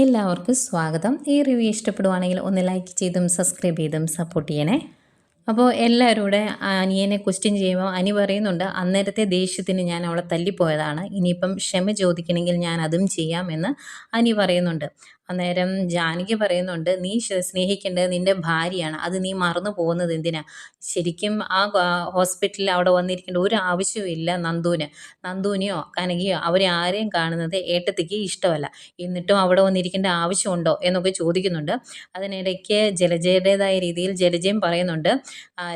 എല്ലാവർക്കും സ്വാഗതം. ഈ റിവ്യൂ ഇഷ്ടപ്പെടുവാണെങ്കിൽ ഒന്ന് ലൈക്ക് ചെയ്തും സബ്സ്ക്രൈബ് ചെയ്തും സപ്പോർട്ട് ചെയ്യണേ. അപ്പോൾ എല്ലാവരും കൂടെ അനിയനെ ക്വസ്റ്റ്യൻ ചെയ്യുമ്പോൾ അനി പറയുന്നുണ്ട് അന്നേരത്തെ ദേഷ്യത്തിന് ഞാൻ അവളെ തല്ലിപ്പോയതാണ്. ഇനിയിപ്പം ക്ഷമ ചോദിക്കണമെങ്കിൽ ഞാൻ അതും ചെയ്യാമെന്ന് അനി പറയുന്നുണ്ട്. അന്നേരം ജാനകി പറയുന്നുണ്ട് നീ സ്നേഹിക്കേണ്ടത് നിന്റെ ഭാര്യയാണ്. അത് നീ മറന്നു പോകുന്നത് എന്തിനാ? ശരിക്കും ആ ഹോസ്പിറ്റലിൽ അവിടെ വന്നിരിക്കേണ്ട ഒരു ആവശ്യവും നന്ദുവിന്. നന്ദുവിനെയോ കനകയോ അവരെ ആരെയും കാണുന്നത് ഏട്ടത്തിക്ക് ഇഷ്ടമല്ല. എന്നിട്ടും അവിടെ വന്നിരിക്കേണ്ട ആവശ്യമുണ്ടോ? എന്നൊക്കെ ചോദിക്കുന്നുണ്ട്. അതിനിടയ്ക്ക് ജലജയുടേതായ രീതിയിൽ ജലജയും പറയുന്നുണ്ട്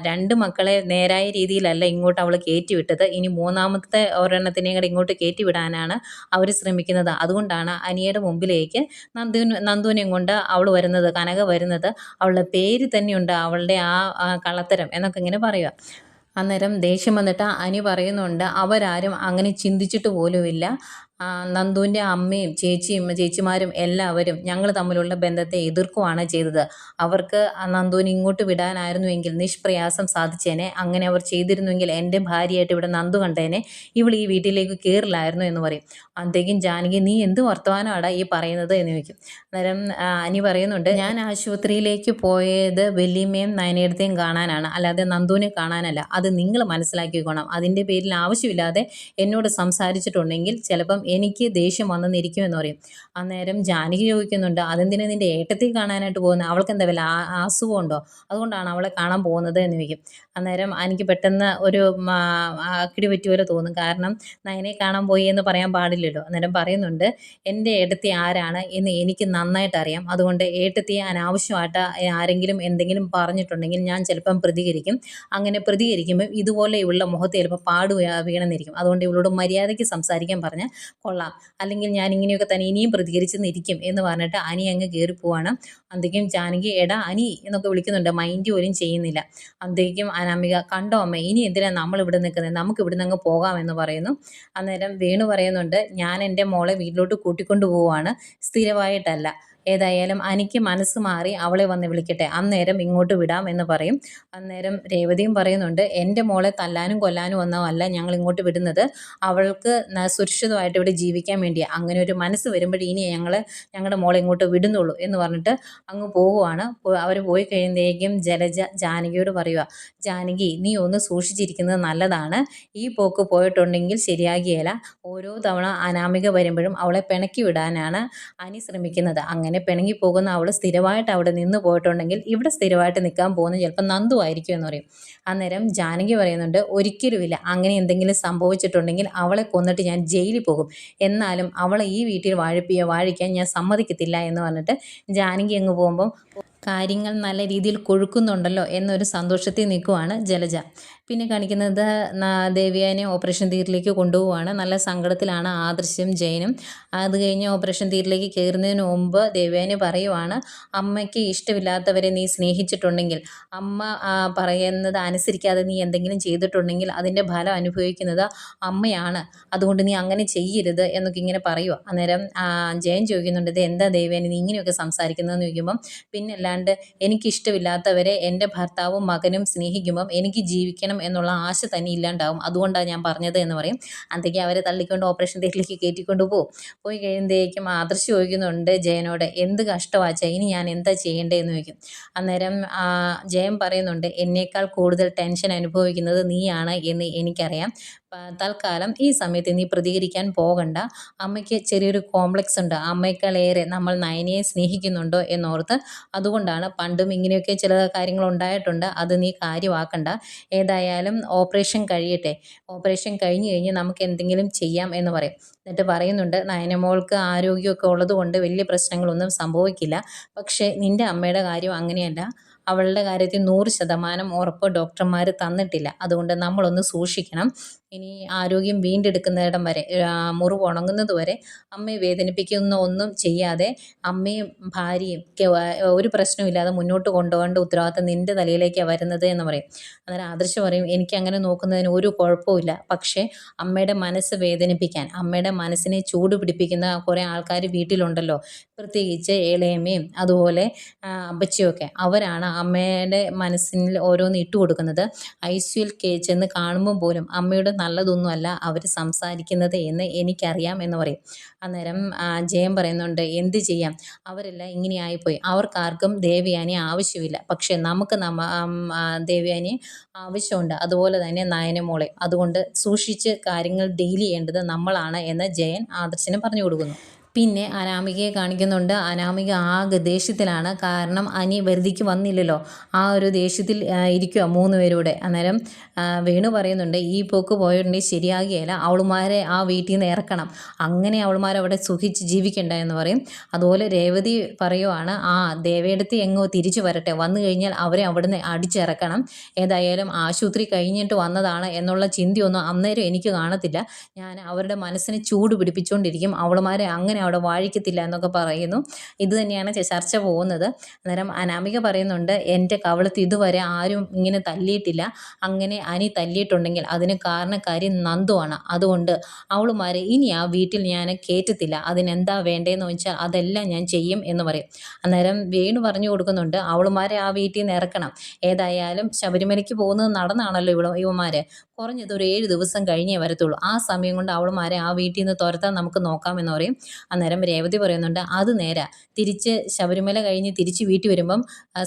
രണ്ട് മക്കളെ നേരായ രീതിയിലല്ല ഇങ്ങോട്ട് അവൾ കയറ്റിവിട്ടത്. ഇനി മൂന്നാമത്തെ ഒരെണ്ണത്തിനെയും കൂടെ ഇങ്ങോട്ട് കയറ്റിവിടാനാണ് അവർ ശ്രമിക്കുന്നത്. അതുകൊണ്ടാണ് അനിയുടെ മുമ്പിലേക്ക് നന്ദുവിന് നന്ദുവിനെയും കൊണ്ട് അവൾ വരുന്നത് കനക വരുന്നത് അവളുടെ പേര് തന്നെയുണ്ട് അവളുടെ ആ കള്ളത്തരം എന്നൊക്കെ ഇങ്ങനെ പറയുക. അന്നേരം ദേഷ്യം വന്നിട്ട് അനി പറയുന്നുണ്ട് അവരാരും അങ്ങനെ ചിന്തിച്ചിട്ട് പോലുമില്ല. നന്ദുവിന്റെ അമ്മയും ചേച്ചിയും ചേച്ചിമാരും എല്ലാവരും ഞങ്ങൾ തമ്മിലുള്ള ബന്ധത്തെ എതിർക്കുവാണ് ചെയ്തത്. അവർക്ക് നന്ദുവിനെ ഇങ്ങോട്ട് വിടാനായിരുന്നുവെങ്കിൽ നിഷ്പ്രയാസം സാധിച്ചേനെ. അങ്ങനെ അവർ ചെയ്തിരുന്നുവെങ്കിൽ എന്റെ ഭാര്യയായിട്ട് ഇവിടെ നന്ദു കണ്ടേനെ. ഇവൾ ഈ വീട്ടിലേക്ക് കയറില്ലായിരുന്നു എന്ന് പറയും. അന്തേക്കും ജാനകി നീ എന്ത് വർത്തമാനമാടാ ഈ പറയുന്നത്? എന്ന് ചോദിക്കും. അന്നേരം അനി പറയുന്നുണ്ട് ഞാൻ ആശുപത്രിയിലേക്ക് പോയത് വല്യമ്മയും നയനേടത്തെയും കാണാനാണ്. അല്ലാതെ നന്ദുവിനെ കാണാനല്ല. അത് നിങ്ങൾ മനസ്സിലാക്കിക്കോണം. അതിന്റെ പേരിൽ ആവശ്യമില്ലാതെ എന്നോട് സംസാരിച്ചിട്ടുണ്ടെങ്കിൽ ചിലപ്പം എനിക്ക് ദേഷ്യം വന്നെന്നിരിക്കും എന്ന് പറയും. അന്നേരം ജാനകി ചോദിക്കുന്നുണ്ട് അതെന്തിനാ നിന്റെ ഏട്ടത്തിൽ കാണാനായിട്ട് പോകുന്നത് അവൾക്ക് എന്താ വല്ല അസുഖമുണ്ടോ അതുകൊണ്ടാണ് അവളെ കാണാൻ പോകുന്നത് എന്ന് ചോദിക്കും. അന്നേരം എനിക്ക് പെട്ടെന്ന് ഒരു അക്കിടി പറ്റിയ തോന്നും. കാരണം നയനെ കാണാൻ പോയി എന്ന് പറയാൻ പാടില്ലല്ലോ. അന്നേരം പറയുന്നുണ്ട് എന്റെ ഏട്ടത്തി ആരാണ് എന്ന് എനിക്ക് നന്നായിട്ട് അറിയാം. അതുകൊണ്ട് ഏട്ടത്തി അനാവശ്യമായിട്ട് ആരെങ്കിലും എന്തെങ്കിലും പറഞ്ഞിട്ടുണ്ടെങ്കിൽ ഞാൻ ചിലപ്പം പ്രതികരിക്കും. അങ്ങനെ പ്രതികരിക്കുമ്പോൾ ഇതുപോലെ ഇവളുടെ മുഖത്ത് ചിലപ്പോൾ പാട് വീണെന്നിരിക്കും. അതുകൊണ്ട് ഇവളോട് മര്യാദയ്ക്ക് സംസാരിക്കാൻ പറഞ്ഞാൽ കൊള്ളാം. അല്ലെങ്കിൽ ഞാൻ ഇങ്ങനെയൊക്കെ തന്നെ ഇനിയും പ്രതികരിച്ചെന്നിരിക്കും എന്ന് പറഞ്ഞിട്ട് അനി അങ്ങ് കയറി പോവാണ്. അന്തേക്കും ജാനകി എടാ അനി എന്നൊക്കെ വിളിക്കുന്നുണ്ട്. മൈൻഡ് പോലും ചെയ്യുന്നില്ല. അന്തേക്കും അനാമിക കണ്ടോ അമ്മ ഇനി എന്തിനാണ് നമ്മൾ ഇവിടെ നിൽക്കുന്നത് നമുക്ക് ഇവിടെ നിന്ന് അങ്ങ് പോകാമെന്ന് പറയുന്നു. അന്നേരം വേണു പറയുന്നുണ്ട് ഞാൻ എന്റെ മോളെ വീട്ടിലോട്ട് കൂട്ടിക്കൊണ്ടു പോവുകയാണ് സ്ഥിരമായിട്ടല്ല. ഏതായാലും അനിക്ക് മനസ്സ് മാറി അവളെ വന്ന് വിളിക്കട്ടെ. അന്നേരം ഇങ്ങോട്ട് വിടാം എന്ന് പറയും. അന്നേരം രേവതിയും പറയുന്നുണ്ട് എന്റെ മോളെ തല്ലാനും കൊല്ലാനും ഒന്നും അല്ല ഞങ്ങൾ ഇങ്ങോട്ട് വിടുന്നത്. അവൾക്ക് സുരക്ഷിതമായിട്ട് ഇവിടെ ജീവിക്കാൻ വേണ്ടി അങ്ങനെ ഒരു മനസ്സ് വരുമ്പോഴേ ഇനി ഞങ്ങൾ ഞങ്ങളുടെ മോളെ ഇങ്ങോട്ട് വിടുന്നുള്ളൂ എന്ന് പറഞ്ഞിട്ട് അങ്ങ് പോവുകയാണ് അവർ പോയി കഴിയുമ്പോഴേക്കും ജലജ ജാനകിയോട് പറയുക ജാനകി നീ ഒന്ന് സൂക്ഷിച്ചിരിക്കുന്നത് നല്ലതാണ്. ഈ പോക്ക് പോയിട്ടുണ്ടെങ്കിൽ ശരിയാകിയല്ല ഓരോ തവണ അനാമിക വരുമ്പോഴും അവളെ പിണക്കി വിടാനാണ് അനി ശ്രമിക്കുന്നത്. അങ്ങനെ പിണങ്ങി പോകുന്ന അവൾ സ്ഥിരമായിട്ട് അവിടെ നിന്ന് പോയിട്ടുണ്ടെങ്കിൽ ഇവിടെ സ്ഥിരമായിട്ട് നിൽക്കാൻ പോകുന്നത് ചിലപ്പോൾ നന്ദു ആയിരിക്കും എന്ന് പറയും. അന്നേരം ജാനകി പറയുന്നുണ്ട് ഒരിക്കലുമില്ല. അങ്ങനെ എന്തെങ്കിലും സംഭവിച്ചിട്ടുണ്ടെങ്കിൽ അവളെ കൊന്നിട്ട് ഞാൻ ജയിലിൽ പോകും. എന്നാലും അവളെ ഈ വീട്ടിൽ വാഴിപ്പിയ വാഴിക്കാൻ ഞാൻ സമ്മതിക്കത്തില്ല എന്ന് പറഞ്ഞിട്ട് ജാനകി അങ്ങ് പോകുമ്പം കാര്യങ്ങൾ നല്ല രീതിയിൽ കൊഴുക്കുന്നുണ്ടല്ലോ എന്നൊരു സന്തോഷത്തിൽ നിൽക്കുവാണ് ജലജ. പിന്നെ കാണിക്കുന്നത് ദേവിയാനെ ഓപ്പറേഷൻ തീയറ്ററിലേക്ക് കൊണ്ടുപോവുകയാണ് നല്ല സങ്കടത്തിലാണ് ആദർശം ജയനും. അത് കഴിഞ്ഞ് ഓപ്പറേഷൻ തീയറ്ററിലേക്ക് കയറുന്നതിന് മുമ്പ് ദേവിയാനെ പറയുവാണ് അമ്മയ്ക്ക് ഇഷ്ടമില്ലാത്തവരെ നീ സ്നേഹിച്ചിട്ടുണ്ടെങ്കിൽ അമ്മ പറയുന്നത് അനുസരിക്കാതെ നീ എന്തെങ്കിലും ചെയ്തിട്ടുണ്ടെങ്കിൽ അതിന്റെ ഫലം അനുഭവിക്കുന്നത് അമ്മയാണ്. അതുകൊണ്ട് നീ അങ്ങനെ ചെയ്യരുത് എന്നൊക്കെ ഇങ്ങനെ പറയുക അന്നേരം ജയൻ ചോദിക്കുന്നുണ്ട് ഇത് എന്താ ദേവ്യാനി നീ ഇങ്ങനെയൊക്കെ സംസാരിക്കുന്നതെന്ന് ചോദിക്കുമ്പം പിന്നെ അല്ലാണ്ട് എനിക്കിഷ്ടമില്ലാത്തവരെ എന്റെ ഭർത്താവും മകനും സ്നേഹിക്കുമ്പം എനിക്ക് ജീവിക്കണം എന്നുള്ള ആശ തന്നെ ഇല്ലാണ്ടാവും. അതുകൊണ്ടാണ് ഞാൻ പറഞ്ഞത് എന്ന് പറയും. അന്നേക്ക് അവരെ തള്ളിക്കൊണ്ട് ഓപ്പറേഷൻ തിയേറ്ററിലേക്ക് കയറ്റിക്കൊണ്ട് പോകും പോയി കഴിയുമ്പോഴേക്കും ആദർശ് ചോദിക്കുന്നുണ്ട് ജയനോട് എന്ത് കഷ്ടമാച്ചാ ഇനി ഞാൻ എന്താ ചെയ്യേണ്ടതെന്ന് ചോദിക്കും. അന്നേരം ജയൻ പറയുന്നുണ്ട് എന്നേക്കാൾ കൂടുതൽ ടെൻഷൻ അനുഭവിക്കുന്നത് നീയാണ് എന്ന് എനിക്കറിയാം. തൽക്കാലം ഈ സമയത്ത് നീ പ്രതികരിക്കാൻ പോകണ്ട. അമ്മയ്ക്ക് ചെറിയൊരു കോംപ്ലക്സ് ഉണ്ട്. അമ്മയ്ക്കളേറെ നമ്മൾ നയനയെ സ്നേഹിക്കുന്നുണ്ടോ എന്നോർത്ത് അതുകൊണ്ടാണ് പണ്ടും ഇങ്ങനെയൊക്കെ ചില കാര്യങ്ങൾ ഉണ്ടായിട്ടുണ്ട്. അത് നീ കാര്യമാക്കണ്ട. ഏതായാലും ഓപ്പറേഷൻ കഴിയട്ടെ. ഓപ്പറേഷൻ കഴിഞ്ഞ് കഴിഞ്ഞ് നമുക്ക് എന്തെങ്കിലും ചെയ്യാം എന്ന് പറയും. എന്നിട്ട് പറയുന്നുണ്ട് നയനമോൾക്ക് ആരോഗ്യമൊക്കെ ഉള്ളത് കൊണ്ട് വലിയ പ്രശ്നങ്ങളൊന്നും സംഭവിക്കില്ല. പക്ഷേ നിന്റെ അമ്മയുടെ കാര്യം അങ്ങനെയല്ല. അവളുടെ കാര്യത്തിൽ നൂറ് ശതമാനം ഉറപ്പ് ഡോക്ടർമാർ തന്നിട്ടില്ല. അതുകൊണ്ട് നമ്മളൊന്ന് സൂക്ഷിക്കണം. ഇനി ആരോഗ്യം വീണ്ടെടുക്കുന്നിടം വരെ മുറിവ് ഉണങ്ങുന്നത് വരെ അമ്മയെ വേദനിപ്പിക്കുന്ന ഒന്നും ചെയ്യാതെ അമ്മയും ഭാര്യയും ഒരു പ്രശ്നമില്ലാതെ മുന്നോട്ട് കൊണ്ടുപോകേണ്ട ഉത്തരവാദിത്തം നിന്റെ തലയിലേക്കാണ് വരുന്നത് എന്ന് പറയും. അന്നേരം ആദർശ് പറയും എനിക്ക് അങ്ങനെ നോക്കുന്നതിന് ഒരു കുഴപ്പമില്ല പക്ഷേ അമ്മയുടെ മനസ്സ് വേദനിപ്പിക്കാൻ അമ്മയുടെ മനസ്സിനെ ചൂട് പിടിപ്പിക്കുന്ന കുറേ ആൾക്കാർ വീട്ടിലുണ്ടല്ലോ. പ്രത്യേകിച്ച് ഏളയമ്മയും അതുപോലെ അപ്പച്ചിയൊക്കെ. അവരാണ് അമ്മയുടെ മനസ്സിൽ ഓരോന്ന് ഇട്ട് കൊടുക്കുന്നത്. ഐ സിയുൽ ചെന്ന് കാണുമ്പോൾ പോലും അമ്മയുടെ നല്ലതൊന്നുമല്ല അവർ സംസാരിക്കുന്നത് എന്ന് എനിക്കറിയാം എന്ന് പറയും. അന്നേരം ജയം പറയുന്നുണ്ട് എന്ത് ചെയ്യാം? അവരെല്ലാം ഇങ്ങനെ ആയിപ്പോയി അവർക്കാർക്കും ദേവയാനി ആവശ്യമില്ല. പക്ഷേ നമുക്ക് നമ്മ ദേവയാനി ആവശ്യമുണ്ട്. അതുപോലെ തന്നെ നയനമോളെ അതുകൊണ്ട് സൂക്ഷിച്ച് കാര്യങ്ങൾ ഡീൽ ചെയ്യേണ്ടത് നമ്മളാണ് എന്ന് ജയൻ ആദർശനം പറഞ്ഞു കൊടുക്കുന്നു. പിന്നെ അനാമികയെ കാണിക്കുന്നുണ്ട്. അനാമിക ആകെ ദേഷ്യത്തിലാണ്. കാരണം അനി വെറുതിക്ക് വന്നില്ലല്ലോ. ആ ഒരു ദേഷ്യത്തിൽ ഇരിക്കുക മൂന്ന് പേരൂടെ. അന്നേരം വേണു പറയുന്നുണ്ട് ഈ പോക്ക് പോയിട്ടുണ്ടെങ്കിൽ ശരിയാകുകയില്ല. അവളുമാരെ ആ വീട്ടിൽ നിന്ന് ഇറക്കണം. അങ്ങനെ അവളുമാർ അവിടെ സുഖിച്ച് ജീവിക്കണ്ട എന്ന് പറയും. അതുപോലെ രേവതി പറയുവാണ് ആ ദേവയെടുത്ത് എങ്ങോ തിരിച്ചു വരട്ടെ. വന്നു കഴിഞ്ഞാൽ അവരെ അവിടുന്ന് അടിച്ചിറക്കണം. ഏതായാലും ആശുപത്രി കഴിഞ്ഞിട്ട് വന്നതാണ് എന്നുള്ള ചിന്തയൊന്നും അന്നേരം എനിക്ക് കാണത്തില്ല. ഞാൻ അവരുടെ മനസ്സിനെ ചൂട് പിടിപ്പിച്ചുകൊണ്ടിരിക്കും അവളുമാരെ അങ്ങനെ അവിടെ വാഴിക്കത്തില്ല എന്നൊക്കെ പറയുന്നു. ഇത് തന്നെയാണ് ചർച്ച പോകുന്നത്. അന്നേരം അനാമിക പറയുന്നുണ്ട് എന്റെ കവളത്ത് ഇതുവരെ ആരും ഇങ്ങനെ തല്ലിയിട്ടില്ല. അങ്ങനെ അനി തല്ലിയിട്ടുണ്ടെങ്കിൽ അതിന് കാരണക്കാരി നന്ദുവാണ് അതുകൊണ്ട് അവളുമാരെ ഇനി ആ വീട്ടിൽ ഞാൻ കയറ്റത്തില്ല. അതിനെന്താ വേണ്ടതെന്ന് വെച്ചാൽ അതെല്ലാം ഞാൻ ചെയ്യും എന്ന് പറയും. അന്നേരം വേണു പറഞ്ഞു കൊടുക്കുന്നുണ്ട് അവളുമാരെ ആ വീട്ടിൽ നിന്ന് ഇറക്കണം. ഏതായാലും ശബരിമലയ്ക്ക് പോകുന്നത് നടന്നാണല്ലോ ഇവളും ഇവമാര് കുറഞ്ഞത് ഒരു ഏഴ് ദിവസം കഴിഞ്ഞേ വരത്തുള്ളൂ. ആ സമയം കൊണ്ട് അവളുമാരെ ആ വീട്ടിൽ നിന്ന് തുരത്താൻ നമുക്ക് നോക്കാമെന്ന് പറയും. അന്നേരം രേവതി പറയുന്നുണ്ട് അത് നേരെ. തിരിച്ച് ശബരിമല കഴിഞ്ഞ് തിരിച്ച് വീട്ടിൽ വരുമ്പം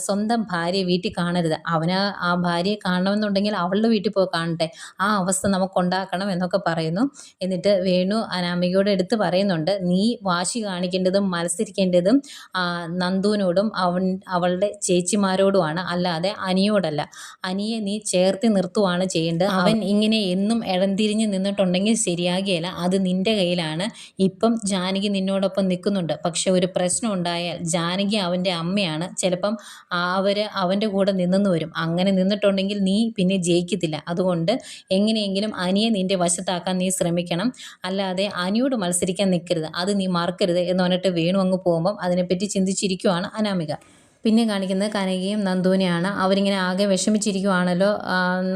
സ്വന്തം ഭാര്യയെ വീട്ടിൽ കാണരുത്. അവന് ആ ഭാര്യയെ കാണണമെന്നുണ്ടെങ്കിൽ അവളുടെ വീട്ടിൽ പോയി കാണട്ടെ. ആ അവസ്ഥ നമുക്കുണ്ടാക്കണം എന്നൊക്കെ പറയുന്നു. എന്നിട്ട് വേണു അനാമികയോട് എടുത്ത് പറയുന്നുണ്ട് നീ വാശി കാണിക്കേണ്ടതും മത്സരിക്കേണ്ടതും ആ, നന്ദുവിനോടും അവൻ അവളുടെ ചേച്ചിമാരോടുമാണ്. അല്ലാതെ അനിയോടല്ല. അനിയെ നീ ചേർത്ത് നിർത്തുവാണ് ചെയ്യേണ്ടത്. അവൻ ഇങ്ങനെ എന്നും ഇടംതിരിഞ്ഞ് നിന്നിട്ടുണ്ടെങ്കിൽ ശരിയാകുകയില്ല. അത് നിന്റെ കയ്യിലാണ്. ഇപ്പം ജാനകി നിന്നോടൊപ്പം നിൽക്കുന്നുണ്ട്. പക്ഷെ ഒരു പ്രശ്നം ഉണ്ടായാൽ ജാനകി അവന്റെ അമ്മയാണ്. ചിലപ്പം അവർ അവന്റെ കൂടെ നിന്നെന്ന് വരും. അങ്ങനെ നിന്നിട്ടുണ്ടെങ്കിൽ നീ പിന്നെ ജയിക്കത്തില്ല. അതുകൊണ്ട് എങ്ങനെയെങ്കിലും അനിയെ നിന്റെ വശത്താക്കാൻ നീ ശ്രമിക്കണം. അല്ലാതെ അനിയോട് മത്സരിക്കാൻ നിൽക്കരുത്. അത് നീ മറക്കരുത് എന്ന് പറഞ്ഞിട്ട് വേണു അങ്ങ് പോകുമ്പം അതിനെപ്പറ്റി ചിന്തിച്ചിരിക്കുവാണ് അനാമിക. പിന്നെ കാണിക്കുന്നത് കനകയും നന്ദുവിനെയാണ്. അവരിങ്ങനെ ആകെ വിഷമിച്ചിരിക്കുവാണല്ലോ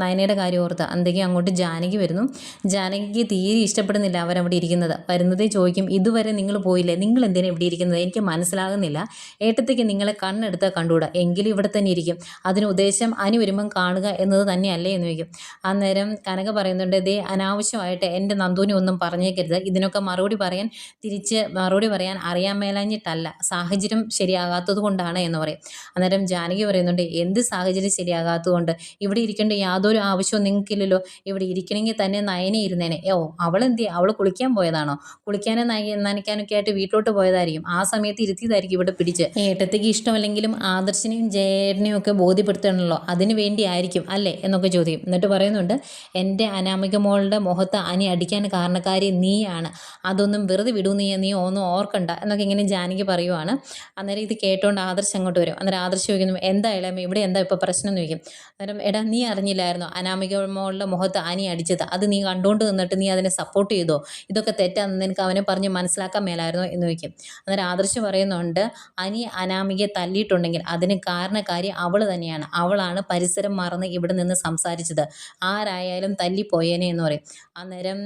നയനയുടെ കാര്യം ഓർത്ത്. അന്തേക്കും അങ്ങോട്ട് ജാനകി വരുന്നു. ജാനകിക്ക് തീരെ ഇഷ്ടപ്പെടുന്നില്ല അവരവിടെ ഇരിക്കുന്നത്. വരുന്നതേ ചോദിക്കും ഇതുവരെ നിങ്ങൾ പോയില്ലേ? നിങ്ങൾ എന്തിനാണ് ഇവിടെ ഇരിക്കുന്നത്? എനിക്ക് മനസ്സിലാകുന്നില്ല. ഏട്ടത്തേക്ക് നിങ്ങളെ കണ്ണെടുത്താൽ കണ്ടുകൂടാ? എങ്കിലും ഇവിടെ തന്നെ ഇരിക്കും. അതിന് ഉദ്ദേശം അനി വരുമ്പം കാണുക എന്നത് തന്നെയല്ലേ? എന്ന് ചോദിക്കും. അന്നേരം കനക പറയുന്നുണ്ട് ദേ അനാവശ്യമായിട്ട് എന്റെ നന്ദുവിനെ ഒന്നും പറഞ്ഞേക്കരുത്. ഇതിനൊക്കെ മറുപടി പറയാൻ തിരിച്ച് മറുപടി പറയാൻ അറിയാൻ മേലാഞ്ഞിട്ടല്ല. സാഹചര്യം ശരിയാകാത്തത് കൊണ്ടാണ് എന്ന് പറയും. അന്നേരം ജാനകി പറയുന്നുണ്ട് എന്ത് സാഹചര്യം ശരിയാകാത്തതുകൊണ്ട്? ഇവിടെ ഇരിക്കേണ്ട യാതൊരു ആവശ്യവും നിങ്ങൾക്കില്ലല്ലോ. ഇവിടെ ഇരിക്കണമെങ്കിൽ തന്നെ നയനെ ഇരുന്നേനെ. ഓ അവൾ എന്ത് അവൾ കുളിക്കാൻ പോയതാണോ? കുളിക്കാനും നയ നനയ്ക്കാനൊക്കെ ആയിട്ട് വീട്ടിലോട്ട് പോയതായിരിക്കും. ആ സമയത്ത് ഇരുത്തിയതായിരിക്കും ഇവിടെ പിടിച്ച്. ഏട്ടത്തേക്ക് ഇഷ്ടമല്ലെങ്കിലും ആദർശിനെയും ജയനെയും ഒക്കെ ബോധ്യപ്പെടുത്തണമല്ലോ. അതിന് വേണ്ടിയായിരിക്കും അല്ലേ? എന്നൊക്കെ ചോദിക്കും. എന്നിട്ട് പറയുന്നുണ്ട് എന്റെ അനാമിക മോളുടെ മുഖത്ത് അനി അടിക്കാൻ കാരണക്കാരി നീയാണ്. അതൊന്നും വെറുതെ വിടൂ നീ നീ ഒന്നും ഓർക്കണ്ട. എന്നൊക്കെ ഇങ്ങനെ ജാനകി പറയുവാണ്. അന്നേരം ഇത് കേട്ടോണ്ട് ആദർശ് അങ്ങോട്ട് വരും. അന്നേരം ആദർശ് ചോദിക്കുന്നു എന്താ ഇളയമ്മ? ഇവിടെ എന്താ? ഇപ്പോൾ പ്രശ്നം? എന്ന് ചോദിക്കും. അന്നേരം എടാ നീ അറിഞ്ഞില്ലായിരുന്നോ? അനാമിക മോളുടെ മുഖത്ത് ആനി അടിച്ചത്. അത് നീ കണ്ടുകൊണ്ട് നിന്നിട്ട് നീ അതിനെ സപ്പോർട്ട് ചെയ്തോ? ഇതൊക്കെ തെറ്റാന്ന് നിനക്ക് അവനെ പറഞ്ഞ് മനസ്സിലാക്കാൻ മേലായിരുന്നോ? എന്ന് ചോദിക്കും. അന്നേരം ആദർശ് പറയുന്നുണ്ട് അനി അനാമികയെ തല്ലിയിട്ടുണ്ടെങ്കിൽ അതിന് കാരണക്കാരി അവൾ തന്നെയാണ്. അവളാണ് പരിസരം മറന്ന് ഇവിടെ നിന്ന് സംസാരിച്ചത്. ആരായാലും തല്ലിപ്പോയേനെ എന്ന് പറയും. അന്നേരം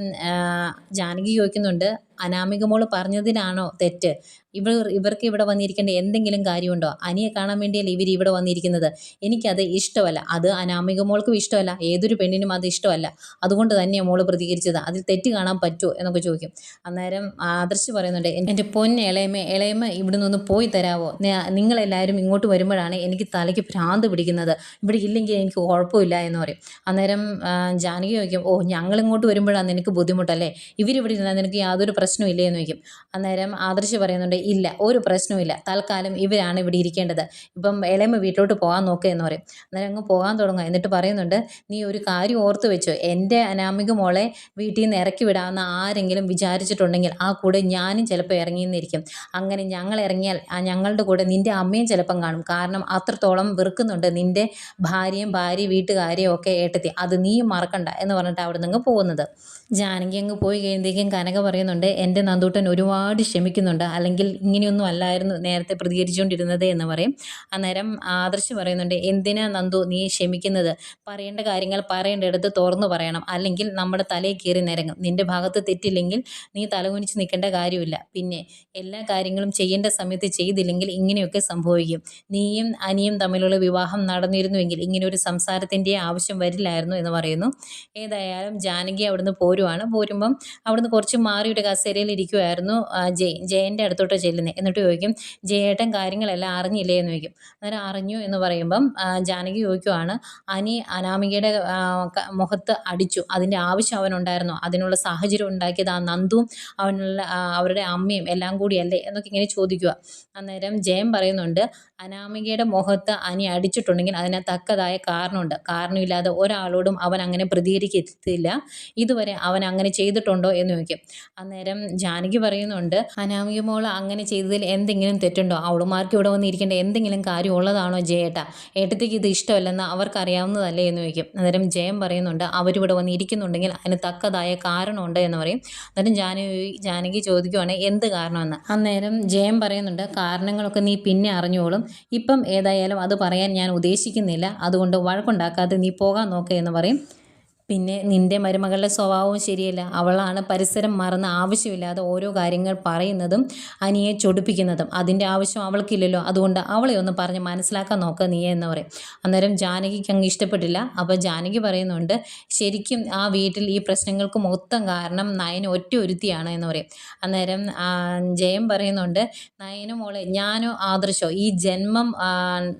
ജാനകി ചോദിക്കുന്നുണ്ട് അനാമിക മോൾ പറഞ്ഞതിനാണോ തെറ്റ്? ഇവർ ഇവർക്ക് ഇവിടെ വന്നിരിക്കേണ്ട എന്തെങ്കിലും കാര്യമുണ്ടോ? അനിയെ കാണാൻ വേണ്ടിയല്ലേ ഇവർ ഇവിടെ വന്നിരിക്കുന്നത്? എനിക്കത് ഇഷ്ടമല്ല. അത് അനാമിക മോൾക്കും ഇഷ്ടമല്ല. ഏതൊരു പെണ്ണിനും അത് ഇഷ്ടമല്ല. അതുകൊണ്ട് തന്നെ മോൾ പ്രതികരിച്ചത്. അതിൽ തെറ്റ് കാണാൻ പറ്റുമോ എന്നൊക്കെ ചോദിക്കും. അന്നേരം ആദർശ് പറയുന്നുണ്ട് എന്റെ പൊന്ന് ഇളയമ്മ ഇളയമ്മ ഇവിടെ നിന്ന് പോയി തരാവോ? നിങ്ങളെല്ലാവരും ഇങ്ങോട്ട് വരുമ്പോഴാണ് എനിക്ക് തലയ്ക്ക് ഭ്രാന്ത് പിടിക്കുന്നത്. ഇവിടെ ഇല്ലെങ്കിൽ എനിക്ക് കുഴപ്പമില്ല എന്ന് പറയും. അന്നേരം ജാനകി ചോദിക്കും ഓ ഞങ്ങൾ ഇങ്ങോട്ട് വരുമ്പോഴാണ് നിനക്ക് ബുദ്ധിമുട്ടല്ലേ? ഇവരിവിടെ ഇരുന്നാൽ നിനക്ക് യാതൊരു പ്രശ്നവും ഇല്ലേ എന്ന് ചോദിക്കും. അന്നേരം ആദർശ് പറയുന്നുണ്ട് ഇല്ല ഒരു പ്രശ്നവുമില്ല. തൽക്കാലം ഇവരാണ് ഇവിടെ ഇരിക്കേണ്ടത്. ഇപ്പം ഇളയമ്മ വീട്ടിലോട്ട് പോകാൻ നോക്കുക എന്ന് പറയും. അന്നേരം അങ്ങ് പോകാൻ തുടങ്ങുക എന്നിട്ട് പറയുന്നുണ്ട് നീ ഒരു കാര്യം ഓർത്ത് വെച്ചോ. എന്റെ അനാമിക മോളെ വീട്ടിൽ നിന്ന് ഇറക്കി വിടാമെന്ന് ആരെങ്കിലും വിചാരിച്ചിട്ടുണ്ടെങ്കിൽ ആ കൂടെ ഞാനും ചിലപ്പോൾ ഇറങ്ങിയെന്നിരിക്കും അങ്ങനെ ഞങ്ങൾ ഇറങ്ങിയാൽ ആ ഞങ്ങളുടെ കൂടെ നിന്റെ അമ്മയും ചിലപ്പം കാണും. കാരണം അത്രത്തോളം വെറുക്കുന്നുണ്ട് നിന്റെ ഭാര്യയും ഭാര്യ വീട്ടുകാരെയും ഒക്കെ ഏട്ടത്തി. അത് നീ മറക്കണ്ട എന്ന് പറഞ്ഞിട്ട് അവിടെ നിന്ന് പോകുന്നത്. ജാനകി അങ്ങ് പോയി കഴിയുമ്പോഴേക്കും കനക പറയുന്നുണ്ട് എന്റെ നന്ദൂട്ടൻ ഒരുപാട് ക്ഷമിക്കുന്നുണ്ട്. അല്ലെങ്കിൽ ഇങ്ങനെയൊന്നും അല്ലായിരുന്നു നേരത്തെ പ്രതികരിച്ചുകൊണ്ടിരുന്നത് എന്ന് പറയും. അന്നേരം ആദർശ് പറയുന്നുണ്ട് എന്തിനാ നന്ദു നീ ക്ഷമിക്കുന്നത്? പറയേണ്ട കാര്യങ്ങൾ പറയേണ്ടടുത്ത് തുറന്നു പറയണം. അല്ലെങ്കിൽ നമ്മുടെ തലയിൽ കയറി നിരങ്ങും. നിന്റെ ഭാഗത്ത് തെറ്റില്ലെങ്കിൽ നീ തലകുനിച്ച് നിൽക്കേണ്ട കാര്യമില്ല. പിന്നെ എല്ലാ കാര്യങ്ങളും ചെയ്യേണ്ട സമയത്ത് ചെയ്തില്ലെങ്കിൽ ഇങ്ങനെയൊക്കെ സംഭവിക്കും. നീയും അനിയും തമ്മിലുള്ള വിവാഹം നടന്നിരുന്നുവെങ്കിൽ ഇങ്ങനെ ഒരു സംസാരത്തിന്റെ ആവശ്യം വരില്ലായിരുന്നു എന്ന് പറയുന്നു. ഏതായാലും ജാനകി അവിടുന്ന് പോരുവാണ്. പോരുമ്പം അവിടുന്ന് കുറച്ച് മാറി ഒരു കസേരയിൽ ഇരിക്കുമായിരുന്നു ജയ് ജയന്റെ അടുത്തോട്ട് ചെല്ലുന്നത് എന്നിട്ട് ചോദിക്കും ജയേട്ടൻ കാര്യങ്ങളെല്ലാം അറിഞ്ഞില്ലേ? എന്ന് ചോദിക്കും. അന്നേരം അറിഞ്ഞു എന്ന് പറയുമ്പം ജാനകി ചോദിക്കുവാണ് അനി അനാമികയുടെ മുഖത്ത് അടിച്ചു. അതിന്റെ ആവശ്യം അവനുണ്ടായിരുന്നു? അതിനുള്ള സാഹചര്യം ഉണ്ടാക്കിയത് ആ നന്ദുവും അവനുള്ള അവരുടെ അമ്മയും എല്ലാം കൂടിയല്ലേ? എന്നൊക്കെ ഇങ്ങനെ ചോദിക്കുക അന്നേരം ജയൻ പറയുന്നുണ്ട് അനാമികയുടെ മുഖത്ത് അനി അടിച്ചിട്ടുണ്ടെങ്കിൽ അതിന് തക്കതായ കാരണമുണ്ട്. കാരണമില്ലാതെ ഒരാളോടും അവൻ അങ്ങനെ പ്രതികരിക്കത്തില്ല. ഇതുവരെ അവൻ അങ്ങനെ ചെയ്തിട്ടുണ്ടോ എന്ന് ചോദിക്കും. അന്നേരം ജാനകി പറയുന്നുണ്ട് അനാമിക മോൾ അങ്ങനെ ചെയ്തതിൽ എന്തെങ്കിലും തെറ്റുണ്ടോ? അവളുമാർക്ക് ഇവിടെ വന്നിരിക്കേണ്ട എന്തെങ്കിലും കാര്യം ഉള്ളതാണോ ജയേട്ട? ഏട്ടത്തേക്ക് ഇത് ഇഷ്ടമല്ലെന്ന് അവർക്കറിയാവുന്നതല്ലേ? എന്ന് ചോദിക്കും. അന്നേരം ജയം പറയുന്നുണ്ട് അവരിവിടെ വന്നിരിക്കുന്നുണ്ടെങ്കിൽ അതിന് തക്കതായ കാരണമുണ്ട് എന്ന് പറയും. അന്നേരം ജാനകി ജാനകി ചോദിക്കുവാണ് എന്ത് കാരണമെന്ന്? അന്നേരം ജയം പറയുന്നുണ്ട് കാരണങ്ങളൊക്കെ നീ പിന്നെ അറിഞ്ഞോളും. ഇപ്പം ഏതായാലും അത് പറയാൻ ഞാൻ ഉദ്ദേശിക്കുന്നില്ല. അതുകൊണ്ട് വഴക്കുണ്ടാക്കാതെ നീ പോകാൻ നോക്കുക എന്ന് പറയും. പിന്നെ നിന്റെ മരുമകളുടെ സ്വഭാവവും ശരിയല്ല. അവളാണ് പരിസരം മറന്ന് ആവശ്യമില്ലാതെ ഓരോ കാര്യങ്ങൾ പറയുന്നതും അനിയെ ചൊടിപ്പിക്കുന്നതും. അതിന്റെ ആവശ്യം അവൾക്കില്ലല്ലോ. അതുകൊണ്ട് അവളെ ഒന്ന് പറഞ്ഞ് മനസ്സിലാക്കാൻ നോക്കുക നീ എന്ന് പറയും. അന്നേരം ജാനകിക്ക് അങ്ങ് ഇഷ്ടപ്പെട്ടില്ല. അപ്പോൾ ജാനകി പറയുന്നുണ്ട് ശരിക്കും ആ വീട്ടിൽ ഈ പ്രശ്നങ്ങൾക്ക് മൊത്തം കാരണം നയന ഒറ്റ ഒരുത്തിയാണ് എന്ന് പറയും. അന്നേരം ജയം പറയുന്നുണ്ട് നയനും മോളെ ഞാനോ ആദർശോ ഈ ജന്മം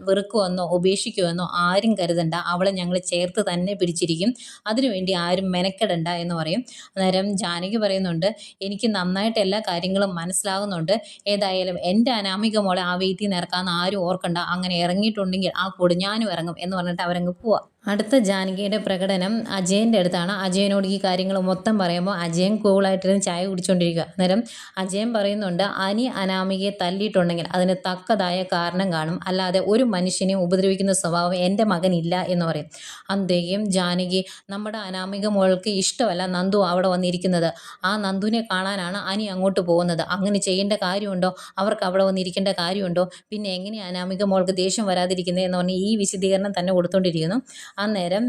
വെറുക്കുമെന്നോ ഉപേക്ഷിക്കുമെന്നോ ആരും കരുതണ്ട. അവളെ ഞങ്ങൾ ചേർത്ത് തന്നെ പിടിച്ചിരിക്കും. അതിനുവേണ്ടി ആരും മെനക്കെടണ്ട എന്ന് പറയും. അന്നേരം ജാനകി പറയുന്നുണ്ട് എനിക്ക് നന്നായിട്ട് എല്ലാ കാര്യങ്ങളും മനസ്സിലാകുന്നുണ്ട്. ഏതായാലും എന്റെ അനാമിക മോളെ ആ വീട്ടിൽ നിന്ന് ഇറക്കാമെന്ന് ആരും ഓർക്കണ്ട. അങ്ങനെ ഇറങ്ങിയിട്ടുണ്ടെങ്കിൽ ആ കൂടെ ഞാനും ഇറങ്ങും എന്ന് പറഞ്ഞിട്ട് അവരങ്ങ് പോവാം. അടുത്ത ജാനകിയുടെ പ്രകടനം അജയന്റെ അടുത്താണ്. അജയനോട് ഈ കാര്യങ്ങൾ മൊത്തം പറയുമ്പോൾ അജയൻ കൂളായിട്ടിരുന്ന് ചായ കുടിച്ചുകൊണ്ടിരിക്കുക അന്നേരം അജയൻ പറയുന്നുണ്ട് അനി അനാമികയെ തല്ലിയിട്ടുണ്ടെങ്കിൽ അതിന് തക്കതായ കാരണം കാണും. അല്ലാതെ ഒരു മനുഷ്യനെ ഉപദ്രവിക്കുന്ന സ്വഭാവം എന്റെ മകനില്ല എന്ന് പറയും. അന്തേക്കും ജാനകി നമ്മുടെ അനാമിക മോൾക്ക് ഇഷ്ടമല്ല നന്ദു അവിടെ വന്നിരിക്കുന്നത്. ആ നന്ദുവിനെ കാണാനാണ് അനി അങ്ങോട്ട് പോകുന്നത്. അങ്ങനെ ചെയ്യേണ്ട കാര്യമുണ്ടോ? അവർക്ക് അവിടെ വന്നിരിക്കേണ്ട കാര്യമുണ്ടോ? പിന്നെ എങ്ങനെ അനാമിക മോൾക്ക് ദേഷ്യം വരാതിരിക്കുന്നത് എന്ന് പറഞ്ഞ് ഈ വിശദീകരണം തന്നെ കൊടുത്തുകൊണ്ടിരിക്കുന്നു അന്നേരം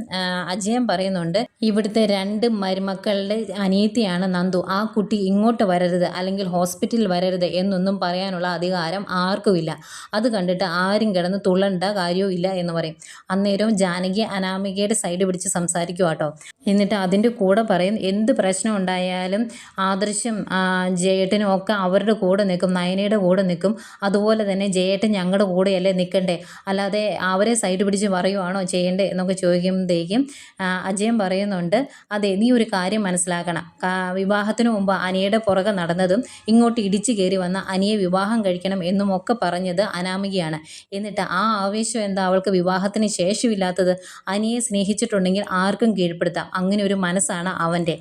അജയൻ പറയുന്നുണ്ട് ഇവിടുത്തെ രണ്ട് മരുമക്കളുടെ അനിയത്തിയാണ് നന്ദു. ആ കുട്ടി ഇങ്ങോട്ട് വരരുത് അല്ലെങ്കിൽ ഹോസ്പിറ്റലിൽ വരരുത് എന്നൊന്നും പറയാനുള്ള അധികാരം ആർക്കുമില്ല. അത് കണ്ടിട്ട് ആരും കിടന്ന് തുള്ളണ്ട കാര്യവും ഇല്ല എന്ന് പറയും. അന്നേരം ജാനകി അനാമികയുടെ സൈഡ് പിടിച്ച് സംസാരിക്കുക കേട്ടോ എന്നിട്ട് അതിന്റെ കൂടെ പറയും എന്ത് പ്രശ്നം ഉണ്ടായാലും ആദർശം ജയേട്ടനും ഒക്കെ അവരുടെ കൂടെ നിൽക്കും നയനയുടെ കൂടെ നിൽക്കും. അതുപോലെ തന്നെ ജയേട്ടൻ ഞങ്ങളുടെ കൂടെയല്ലേ നിൽക്കണ്ടേ? അല്ലാതെ അവരെ സൈഡ് പിടിച്ച് പറയുവാണോ ചെയ്യേണ്ടേ? എന്നൊക്കെ ചോദിക്കുമ്പോഴത്തേക്കും അജയൻ പറയുന്നുണ്ട് അതെ നീ ഒരു കാര്യം മനസ്സിലാക്കണം. വിവാഹത്തിന് മുമ്പ് അനിയുടെ പുറകെ നടന്നതും ഇങ്ങോട്ട് ഇടിച്ചു കയറി വന്ന അനിയെ വിവാഹം കഴിക്കണം എന്നും ഒക്കെ പറഞ്ഞത് അനാമികയാണ്. എന്നിട്ട് ആ ആവേശം എന്താ? അവൾക്ക് വിവാഹത്തിന് ശേഷമില്ലാത്തത് അനിയെ സ്നേഹിച്ചിട്ടുണ്ടെങ്കിൽ ആർക്കും കീഴ്പ്പെടുത്താം. അങ്ങനെ ഒരു മനസ്സാണ് അവന്റെ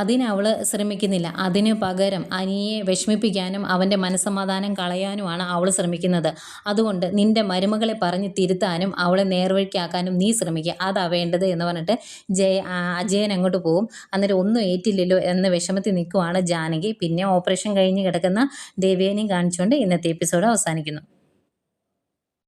അതിന് അവൾ ശ്രമിക്കുന്നില്ല. അതിന് പകരം അനിയെ വിഷമിപ്പിക്കാനും അവന്റെ മനസ്സമാധാനം കളയാനുമാണ് അവൾ ശ്രമിക്കുന്നത്. അതുകൊണ്ട് നിന്റെ മരുമകളെ പറഞ്ഞ് തിരുത്താനും അവളെ നേർവഴിക്കാക്കാനും നീ ശ്രമിക്കുക. അതാ വേണ്ടത് എന്ന് പറഞ്ഞിട്ട് ജയ അജയൻ അങ്ങോട്ട് പോകും അന്നേരം ഒന്നും ഏറ്റില്ലല്ലോ എന്ന വിഷമത്തിൽ നിൽക്കുവാണ് ജാനകി. പിന്നെ ഓപ്പറേഷൻ കഴിഞ്ഞ് കിടക്കുന്ന ദേവേനെയും കാണിച്ചുകൊണ്ട് ഇന്നത്തെ എപ്പിസോഡ് അവസാനിക്കുന്നു.